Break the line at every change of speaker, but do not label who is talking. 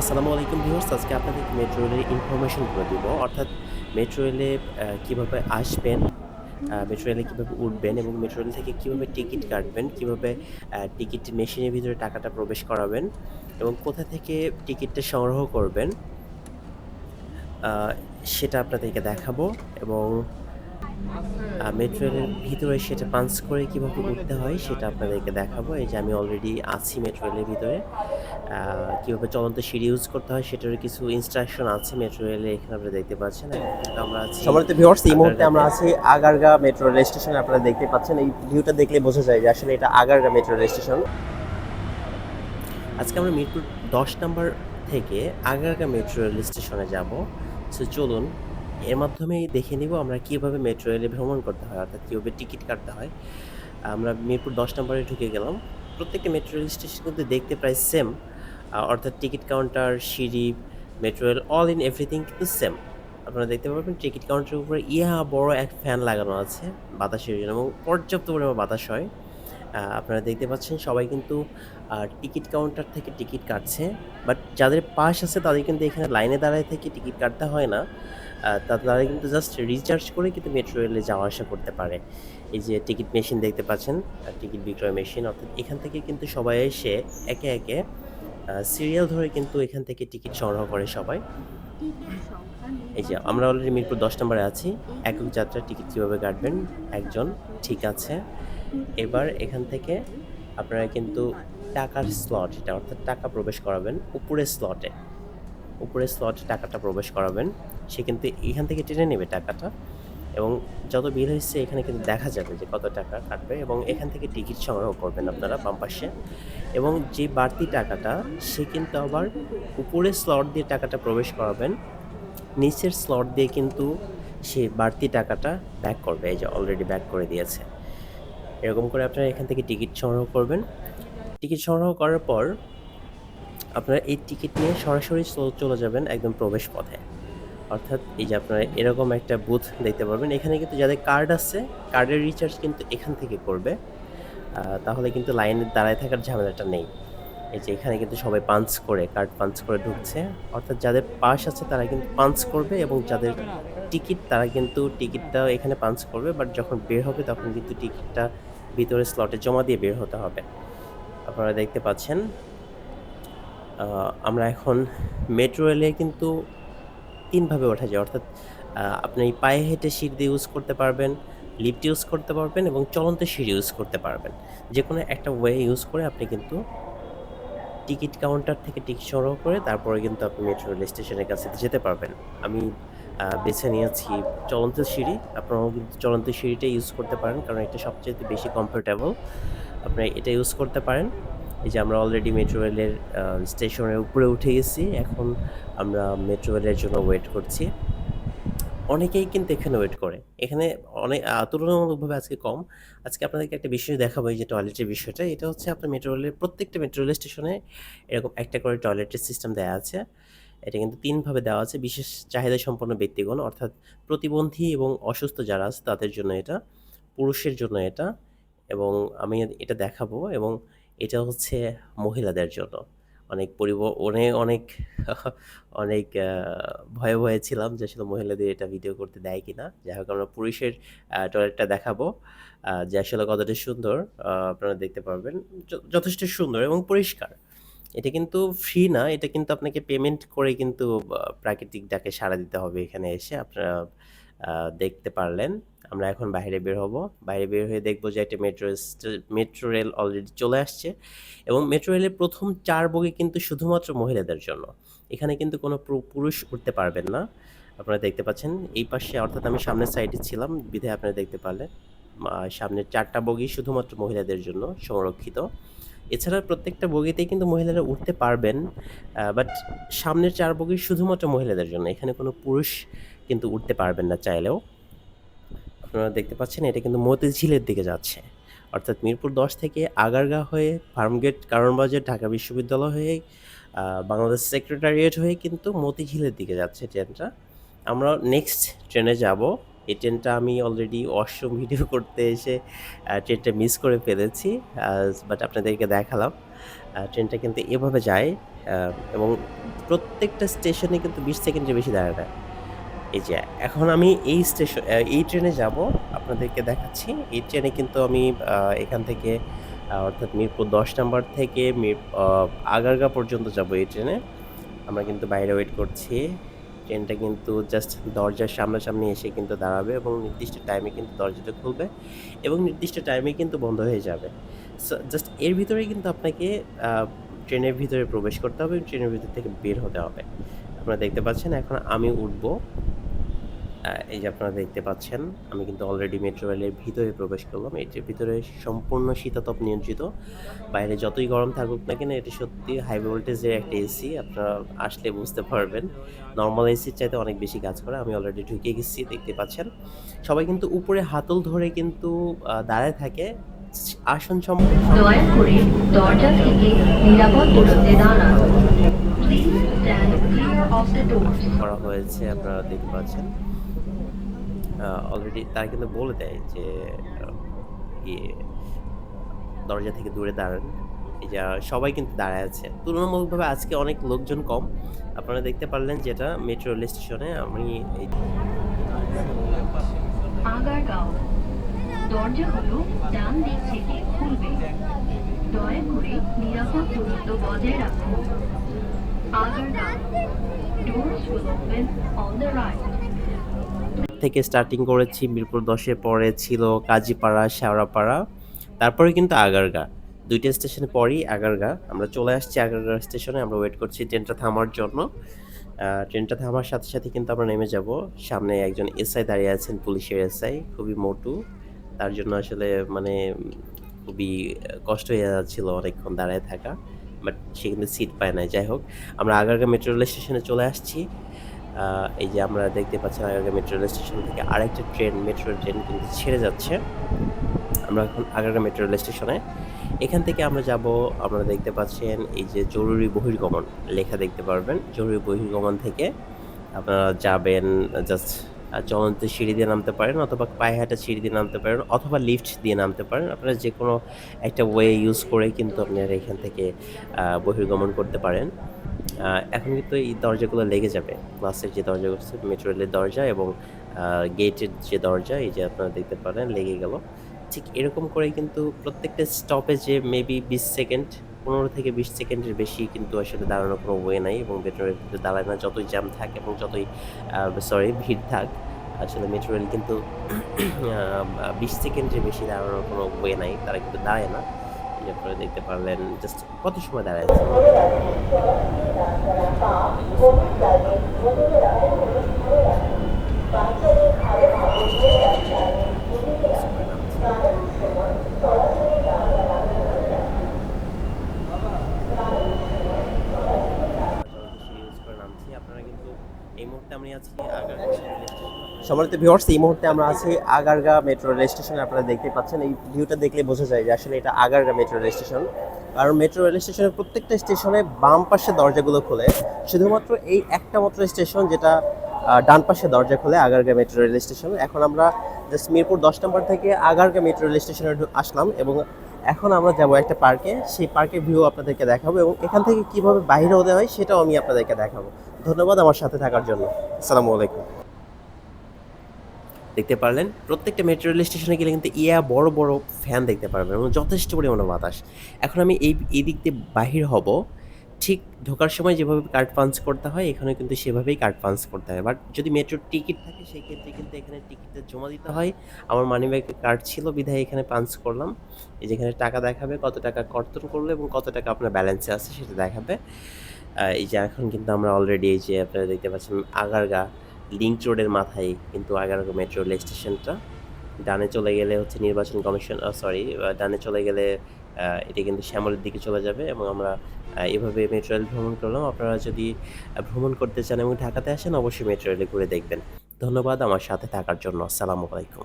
আসসালামু আলাইকুম ভিউয়ার্স, আজকে আপনাদের মেট্রো রেলের ইনফরমেশনগুলো দিব। অর্থাৎ মেট্রো রেলে কীভাবে আসবেন মেট্রো রেলে কীভাবে উঠবেন এবং মেট্রো রেল থেকে কীভাবে টিকিট কাটবেন, কীভাবে টিকিট মেশিনের ভিতরে টাকাটা প্রবেশ করাবেন এবং কোথা থেকে টিকিটটা সংগ্রহ করবেন সেটা আপনাদেরকে দেখাবো এবং মেট্রো রেলের ভিতরে সেটা পাঞ্চ করে কীভাবে উঠতে হয় সেটা আপনাদেরকে দেখাবো। এই যে আমি অলরেডি আছি মেট্রো রেলের ভিতরে। কীভাবে চলন্ত সিঁড়ি ইউজ করতে হয় সেটার কিছু ইনস্ট্রাকশন আছে মেট্রো রেলে এখানে আপনারা দেখতে পাচ্ছেন। আমরা আছি
ভিউয়ার্স এই মুহূর্তে আমরা আছি আগারগা মেট্রো রেল স্টেশন আপনারা দেখতে পাচ্ছেন। এই ভিউটা দেখলে বোঝা যায় যে আসলে এটা আগারগা মেট্রো রেল স্টেশন
আজকে আমরা মিরপুর দশ নম্বর থেকে আগারগা মেট্রো রেল স্টেশনে যাব। সো চলুন এর মাধ্যমেই দেখে নিব আমরা কীভাবে মেট্রো রেলে ভ্রমণ করতে হয় অর্থাৎ কীভাবে টিকিট কাটতে হয়। আমরা মিরপুর দশ নম্বরে ঢুকে গেলাম। প্রত্যেকটা মেট্রো রেল স্টেশন কিন্তু দেখতে প্রায় সেম অর্থাৎ টিকিট কাউন্টার সিঁড়ি metro rail all in everything কিন্তু সেম আপনারা দেখতে পাবেন টিকিট কাউন্টারের উপরে ইয়া বড় এক ফ্যান লাগানো আছে বাতাসের জন্য এবং পর্যাপ্ত পরিমাণ বাতাস হয়। আপনারা দেখতে পাচ্ছেন সবাই কিন্তু টিকিট কাউন্টার থেকে টিকিট কাটছে বাট যাদের পাস আছে তাদের কিন্তু এখানে লাইনে দাঁড়ায় থেকে টিকিট কাটতে হয় না। আহ, তা- তারা কিন্তু জাস্ট রিচার্জ করে কিন্তু মেট্রো রেলে যাওয়া আসা করতে পারে। এই যে টিকিট মেশিন দেখতে পাচ্ছেন টিকিট বিক্রয় মেশিন অর্থাৎ এখান থেকে কিন্তু সবাই এসে একে একে সিরিয়াল ধরে কিন্তু এখান থেকে টিকিট সংগ্রহ করে সবাই। এই যে আমরা অলরেডি মিরপুর দশ নম্বরে আছি। একক যাত্রার টিকিট কীভাবে কাটবেন? একজন ঠিক আছে। এবার এখান থেকে আপনারা কিন্তু টাকার স্লট এটা অর্থাৎ টাকা প্রবেশ করাবেন উপরের স্লটে উপরের স্লটে টাকাটা প্রবেশ করাবেন। সে কিন্তু এখান থেকে টেনে নেবে টাকাটা। এবং যত বিল হয়েছে, এখানে কিন্তু দেখা যাবে যে কত টাকা কাটবে এবং এখান থেকে টিকিট সংগ্রহ করবেন আপনারা বাম পাশে। এবং যে বাড়তি টাকাটা, সে কিন্তু আবার উপরের স্লট দিয়ে টাকাটা প্রবেশ করাবেন। নিচের স্লট দিয়ে কিন্তু সে বাড়তি টাকাটা ব্যাক করবে, এই যে অলরেডি ব্যাক করে দিয়েছে। এরকম করে আপনারা এখান থেকে টিকিট সংগ্রহ করবেন। টিকিট সংগ্রহ করার পর আপনারা এই টিকিট নিয়ে সরাসরি চলে যাবেন একদম প্রবেশ পথে। অর্থাৎ এই যে আপনারা এরকম একটা বুথ দেখতে পারবেন। এখানে কিন্তু যাদের কার্ড আছে কার্ডের রিচার্জ কিন্তু এখান থেকে করবে। তাহলে কিন্তু লাইনে দাঁড়ায় থাকার ঝামেলাটা নেই। এই যে এখানে কিন্তু সবাই পাঞ্চ করে কার্ড পাঞ্চ করে ঢুকছে। অর্থাৎ যাদের পাস আছে তারা কিন্তু পাঞ্চ করবে এবং যাদের টিকিট তারা কিন্তু টিকিটটা এখানে পাঞ্চ করবে। বাট যখন বের হবে তখন কিন্তু টিকিটটা ভিতরে স্লটে জমা দিয়ে বের হতে হবে। আপনারা দেখতে পাচ্ছেন আমরা এখন মেট্রো রেলে কিন্তু তিনভাবে ওঠা যায়। অর্থাৎ আপনি পায়ে হেঁটে সিঁড়ি দিয়ে ইউজ করতে পারবেন লিফট ইউজ করতে পারবেন এবং চলন্ত সিঁড়ি ইউজ করতে পারবেন। যে কোনো একটা ওয়ে ইউজ করে আপনি কিন্তু টিকিট কাউন্টার থেকে টিকিট সংগ্রহ করে তারপরে কিন্তু আপনি মেট্রো রেল স্টেশনের কাছে যেতে পারবেন। আমি বেছে নিয়েছি চলন্ত সিঁড়ি। আপনারাও কিন্তু চলন্ত সিঁড়িটা ইউজ করতে পারেন, কারণ এটা সবচেয়ে বেশি কমফোর্টেবল আপনি এটা ইউজ করতে পারেন। এই যে আমরা অলরেডি মেট্রো রেলের স্টেশনের উপরে উঠে গেছি, এখন আমরা মেট্রো রেলের জন্য ওয়েট করছি। অনেকেই কিন্তু এখানে ওয়েট করে। এখানে অনেক তুলনামূলকভাবে আজকে কম। আজকে আপনাদেরকে একটা বিষয় দেখাবো, এই যে টয়লেটের বিষয়টা। এটা হচ্ছে আপনার মেট্রো রেলের প্রত্যেকটা মেট্রো রেল স্টেশনে এরকম একটা করে টয়লেটের সিস্টেম দেওয়া আছে। এটা কিন্তু তিনভাবে দেওয়া আছে, বিশেষ চাহিদা সম্পন্ন ব্যক্তিগণ, অর্থাৎ প্রতিবন্ধী এবং অসুস্থ যারা আছে, তাদের জন্য এটা, পুরুষের জন্য এটা, এবং আমি এটা দেখাবো, এবং এটা হচ্ছে মহিলাদের জন্য। অনেক পরিব অনেক অনেক অনেক ভয়ে ভয়ে ছিলাম যে আসলে মহিলাদের এটা ভিডিও করতে দেয় কিনা। যাই হোক, আমরা পুরুষের টয়লেটটা দেখাবো। যে আসলে কতটা সুন্দর আপনারা দেখতে পারবেন। যথেষ্ট সুন্দর এবং পরিষ্কার। এটা কিন্তু ফ্রি না, এটা কিন্তু আপনাকে পেমেন্ট করে কিন্তু প্রাকৃতিক ডাকে সাড়া দিতে হবে এখানে এসে। আপনারা দেখতে পারলেন। আমরা এখন বাইরে বের হব। বাইরে বের হয়ে দেখব যে একটা মেট্রো মেট্রো রেল অলরেডি চলে আসছে এবং মেট্রো রেলের প্রথম চার বগি কিন্তু শুধুমাত্র মহিলাদের জন্য। এখানে কিন্তু কোনো পুরুষ উঠতে পারবেন না। আপনারা দেখতে পাচ্ছেন, এই পাশে অর্থাৎ আমি সামনের সাইডে ছিলাম, বিধায় আপনারা দেখতে পারলেন। সামনের চারটা বগি শুধুমাত্র মহিলাদের জন্য সংরক্ষিত। এছাড়া প্রত্যেকটা বগিতেই কিন্তু মহিলারা উঠতে পারবেন বাট সামনের চার বগি শুধুমাত্র মহিলাদের জন্য। এখানে কোনো পুরুষ কিন্তু উঠতে পারবেন না চাইলেও। আপনারা দেখতে পাচ্ছেন, এটা কিন্তু মতিঝিলের দিকে যাচ্ছে। অর্থাৎ মিরপুর দশ থেকে আগারগা হয়ে ফার্মগেট কারণবাজার ঢাকা বিশ্ববিদ্যালয় হয়ে বাংলাদেশ সেক্রেটারিয়েট হয়ে কিন্তু মতিঝিলের দিকে যাচ্ছে ট্রেনটা। আমরা নেক্সট ট্রেনে যাব। এই ট্রেনটা আমি অলরেডি অষ্টম ভিডিও করতে এসে ট্রেনটা মিস করে ফেলেছি বাট আপনাদেরকে দেখালাম। ট্রেনটা কিন্তু এভাবে যায় এবং প্রত্যেকটা স্টেশনে কিন্তু বিশ সেকেন্ডের বেশি দাঁড়ায়। এই যে, এখন আমি এই স্টেশন এই ট্রেনে যাব। আপনাদেরকে দেখাচ্ছি। এই ট্রেনে কিন্তু আমি এখান থেকে অর্থাৎ মিরপুর দশ নম্বর থেকে মির আগারগা পর্যন্ত যাব এই ট্রেনে আমরা কিন্তু বাইরে ওয়েট করছি। ট্রেনটা কিন্তু জাস্ট দরজার সামনাসামনি এসে কিন্তু দাঁড়াবে এবং নির্দিষ্ট টাইমে কিন্তু দরজাটা খুলবে এবং নির্দিষ্ট টাইমে কিন্তু বন্ধ হয়ে যাবে। জাস্ট এর ভিতরে কিন্তু আপনাকে ট্রেনের ভিতরে প্রবেশ করতে হবে। ট্রেনের ভিতর থেকে বের হতে হবে। আপনারা দেখতে পাচ্ছেন, এখন আমি উঠবো। এই যে আপনারা দেখতে পাচ্ছেন আমি কিন্তু অলরেডি মেট্রো রেলের ভিতরে প্রবেশ করলাম। এটির ভিতরে সম্পূর্ণ শীতাতপ নিয়ন্ত্রিত। বাইরে যতই গরম থাকুক না কেন এটি সত্যি হাই ভোল্টেজের একটা এসি আপনারা আসলে বুঝতে পারবেন। নর্মাল এসির চাইতে অনেক বেশি কাজ করে আমি অলরেডি ঢুকে গেছি দেখতে পাচ্ছেন। সবাই কিন্তু উপরে হাতল ধরে কিন্তু দাঁড়ায় থাকে। আসন সম্পর্কে
দয়া করে দরজা থেকে নিরাপদ দূরত্বে দাঁড়ান।
করা হয়েছে আপনারা দেখতে পাচ্ছেন। অলরেডি তারা কিন্তু বলে দেয় যে ইয়ে দরজা থেকে দূরে দাঁড়ান। যে সবাই কিন্তু দাঁড়ায় আছে। তুলনামূলকভাবে আজকে অনেক লোকজন কম। আপনারা দেখতে পারলেন যেটা মেট্রো রেল স্টেশনে আমি এই
দরজা হলো ডান দিক থেকে খুলবে। দয়া করে নিরাপদ দূরত্ব বজায় রাখুন। আগারগাঁও। On the right.
থেকে স্টার্টিং করেছি। মিরপুর দশের পরে ছিল কাজীপাড়া, শেওড়াপাড়া, তারপরে কিন্তু আগারগা। দুইটা স্টেশনে পরেই আগারগা। আমরা চলে আসছি আগারগা স্টেশনে আমরা ওয়েট করছি ট্রেনটা থামার জন্য। ট্রেনটা থামার সাথে সাথে কিন্তু আমরা নেমে যাব। সামনে একজন এসআই দাঁড়িয়ে আছেন, পুলিশের এসআই খুবই মোটু। তার জন্য আসলে মানে খুবই কষ্ট হয়ে যাচ্ছিল অনেকক্ষণ দাঁড়ায় থাকা। বাট সে কিন্তু সিট পায় না যাই হোক, আমরা আগারগা মেট্রো রেল স্টেশনে চলে আসছি। এই যে আমরা দেখতে পাচ্ছি আগারগা মেট্রো রেল স্টেশন থেকে আরেকটা ট্রেন মেট্রো ট্রেন কিন্তু ছেড়ে যাচ্ছে। আমরা এখন আগারগা মেট্রো রেল স্টেশনে এখান থেকে আমরা যাব, আপনারা দেখতে পাচ্ছেন এই যে জরুরি বহির্গমন, লেখা দেখতে পারবেন। জরুরি বহির্গমন থেকে আপনারা যাবেন জাস্ট চলন্ত সিঁড়ি দিয়ে নামতে পারেন অথবা পায়ে হাঁটা সিঁড়ি দিয়ে নামতে পারেন অথবা লিফট দিয়ে নামতে পারেন। আপনারা যে কোনো একটা ওয়ে ইউজ করে কিন্তু আপনারা এখান থেকে বহির্গমন করতে পারেন। এখন কিন্তু এই দরজাগুলো লেগে যাবে। ক্লাসের যে দরজা করছে মেট্রো রেলের দরজা এবং গেটের যে দরজা, এই যে আপনারা দেখতে পারেন, লেগে গেল। ঠিক এরকম করে কিন্তু প্রত্যেকটা স্টপেজে মেবি বিশ সেকেন্ড পনেরো থেকে বিশ সেকেন্ডের বেশি কিন্তু আসলে দাঁড়ানোর কোনো ওয়ে নাই এবং মেট্রো কিন্তু দাঁড়ায় না। যতই জ্যাম থাক এবং যতই সরি ভিড় থাক, আসলে মেট্রো কিন্তু বিশ সেকেন্ডের বেশি দাঁড়ানোর কোনো ওয়ে নাই। তারা কিন্তু দাঁড়ায় না। যে আপনারা দেখতে পারলেন জাস্ট কত সময় দাঁড়ায় আছে আপনারা কিন্তু এই মুহূর্তে আমি আছি আগারগা
সম্মানিত ভিউয়ার্স এই মুহূর্তে আমরা আছি আগারগা মেট্রো রেল স্টেশনে আপনারা দেখতে পাচ্ছেন, এই ভিউটা দেখলে বোঝা যায় যে আসলে এটা আগারগা মেট্রো রেল স্টেশন কারণ মেট্রো রেল স্টেশনের প্রত্যেকটা স্টেশনে বাম পাশে দরজাগুলো খোলে। শুধুমাত্র এই একটা মাত্র স্টেশন যেটা ডান পাশে দরজা খোলে আগারগা মেট্রো রেল স্টেশন এখন আমরা জাস্ট মিরপুর দশ নম্বর থেকে আগারগা মেট্রো রেল স্টেশনে আসলাম এবং এখন আমরা যাব একটা পার্কে সেই পার্কের ভিউ আপনাদেরকে দেখাবো এবং এখান থেকে কীভাবে বাইরে হতে হয় সেটাও আমি আপনাদেরকে দেখাবো। ধন্যবাদ আমার সাথে থাকার জন্য। আসসালামু আলাইকুম।
দেখতে পারলেন। প্রত্যেকটা মেট্রো রেল স্টেশনে গেলে কিন্তু ইয়া বড় বড় ফ্যান দেখতে পারবেন এবং যথেষ্ট পরিমাণে বাতাস। এখন আমি এই এই দিক দিয়ে বাহির হব। ঠিক ঢোকার সময় যেভাবে কার্ড পাঞ্চ করতে হয় এখানে কিন্তু সেভাবেই কার্ড পাঞ্চ করতে হয়। বাট যদি মেট্রোর টিকিট থাকে, সেই ক্ষেত্রে কিন্তু এখানে টিকিটটা জমা দিতে হয়। আমার মানি ব্যাগে কার্ড ছিল, বিধায় এখানে পাঞ্চ করলাম। এই যেখানে টাকা দেখাবে, কত টাকা কর্তন করল এবং কত টাকা আপনার ব্যালেন্সে আছে সেটা দেখাবে। এই যে এখন কিন্তু আমরা অলরেডি এই যে আপনারা দেখতে পাচ্ছেন, আগারগা লিঙ্ক রোডের মাথায় কিন্তু আগারগো মেট্রো রেল স্টেশনটা ডানে চলে গেলে হচ্ছে নির্বাচন কমিশন সরি ডানে চলে গেলে এটা কিন্তু শ্যামলের দিকে চলে যাবে এবং আমরা এভাবে মেট্রো রেল ভ্রমণ করলাম। আপনারা যদি ভ্রমণ করতে চান এবং ঢাকাতে আসেন, অবশ্যই মেট্রো রেলে ঘুরে দেখবেন। ধন্যবাদ আমার সাথে থাকার জন্য। আসসালামু আলাইকুম।